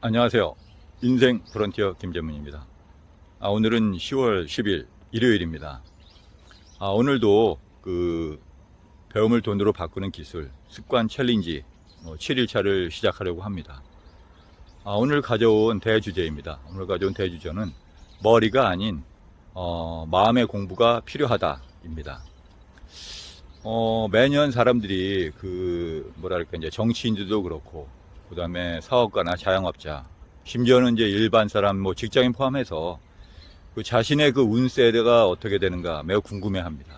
안녕하세요. 인생 프론티어 김재문입니다. 아, 오늘은 10월 10일 일요일입니다. 아, 오늘도 그 배움을 돈으로 바꾸는 기술 습관 챌린지 뭐 7일차를 시작하려고 합니다. 아, 오늘 가져온 대주제입니다. 오늘 가져온 대주제는 머리가 아닌 어, 마음의 공부가 필요하다입니다. 어, 매년 사람들이 그 뭐랄까 이제 정치인들도 그렇고 그 다음에 사업가나 자영업자 심지어는 이제 일반 사람 뭐 직장인 포함해서 그 자신의 그 운세가 어떻게 되는가 매우 궁금해 합니다.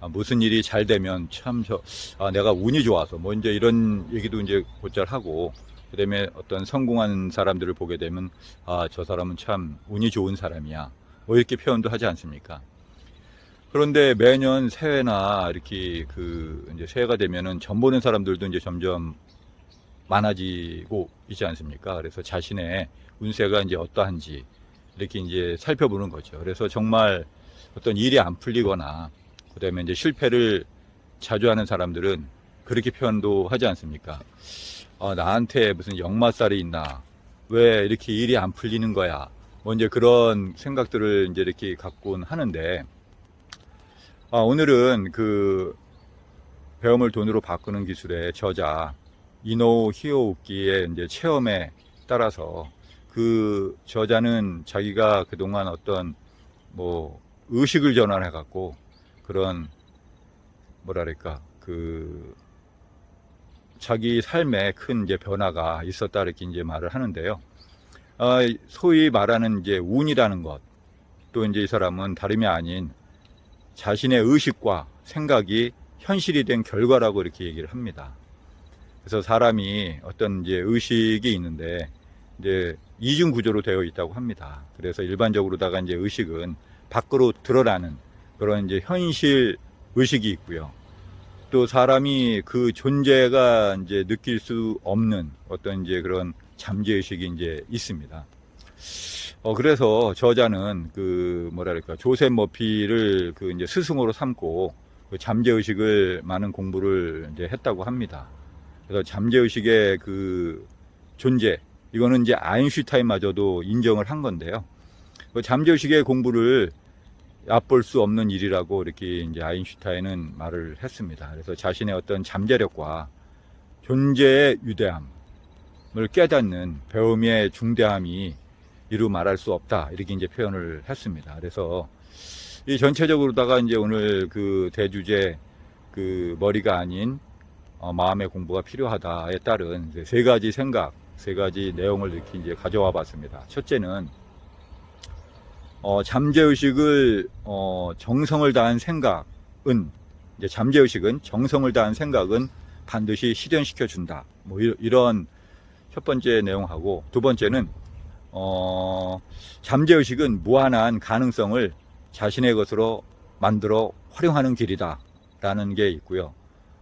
아, 무슨 일이 잘 되면 참 저 아, 내가 운이 좋아서 뭐 이제 이런 얘기도 이제 곧잘 하고 그 다음에 어떤 성공한 사람들을 보게 되면 아 저 사람은 참 운이 좋은 사람이야 뭐 이렇게 표현도 하지 않습니까? 그런데 매년 새해나 이렇게 그 이제 새해가 되면은 점 보는 사람들도 이제 점점 많아지고 있지 않습니까? 그래서 자신의 운세가 이제 어떠한지 이렇게 이제 살펴보는 거죠. 그래서 정말 어떤 일이 안 풀리거나 그다음에 이제 실패를 자주 하는 사람들은 그렇게 표현도 하지 않습니까? 어, 나한테 무슨 역마살이 있나? 왜 이렇게 일이 안 풀리는 거야? 뭐 이제 그런 생각들을 이제 이렇게 갖곤 하는데 아, 오늘은 그 배움을 돈으로 바꾸는 기술의 저자 이노 히오우키의 이제 체험에 따라서 그 저자는 자기가 그동안 어떤 뭐 의식을 전환해 갖고 그런 뭐랄까 그 자기 삶에 큰 이제 변화가 있었다 이렇게 이제 말을 하는데요. 아, 소위 말하는 이제 운이라는 것, 또 이제 이 사람은 다름이 아닌 자신의 의식과 생각이 현실이 된 결과라고 이렇게 얘기를 합니다. 그래서 사람이 어떤 이제 의식이 있는데 이제 이중 구조로 되어 있다고 합니다. 그래서 일반적으로다가 이제 의식은 밖으로 드러나는 그런 이제 현실 의식이 있고요. 또 사람이 그 존재가 이제 느낄 수 없는 어떤 이제 그런 잠재 의식이 이제 있습니다. 어, 그래서 저자는 그, 뭐랄까, 조셉 머피를 그 이제 스승으로 삼고 그 잠재의식을 많은 공부를 이제 했다고 합니다. 그래서 잠재의식의 그 존재, 이거는 이제 아인슈타인마저도 인정을 한 건데요. 그 잠재의식의 공부를 얕볼 수 없는 일이라고 이렇게 이제 아인슈타인은 말을 했습니다. 그래서 자신의 어떤 잠재력과 존재의 유대함을 깨닫는 배움의 중대함이 이루 말할 수 없다 이렇게 이제 표현을 했습니다. 그래서 이 전체적으로다가 이제 오늘 그 대주제 그 머리가 아닌 어, 마음의 공부가 필요하다에 따른 세 가지 생각, 세 가지 내용을 이렇게 이제 가져와 봤습니다. 첫째는 어, 잠재의식을 어, 정성을 다한 생각은 이제 잠재의식은 정성을 다한 생각은 반드시 실현시켜 준다. 뭐 이- 이런 첫 번째 내용하고 두 번째는 어, 잠재의식은 무한한 가능성을 자신의 것으로 만들어 활용하는 길이다. 라는 게 있고요.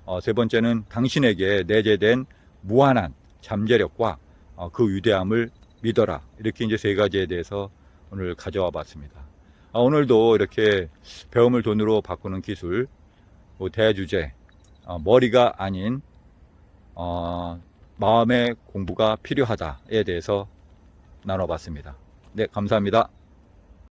어, 세 번째는 당신에게 내재된 무한한 잠재력과 어, 그 위대함을 믿어라. 이렇게 이제 세 가지에 대해서 오늘 가져와 봤습니다. 아, 오늘도 이렇게 배움을 돈으로 바꾸는 기술, 뭐 대주제, 어, 머리가 아닌, 어, 마음의 공부가 필요하다에 대해서 나눠봤습니다. 네, 감사합니다.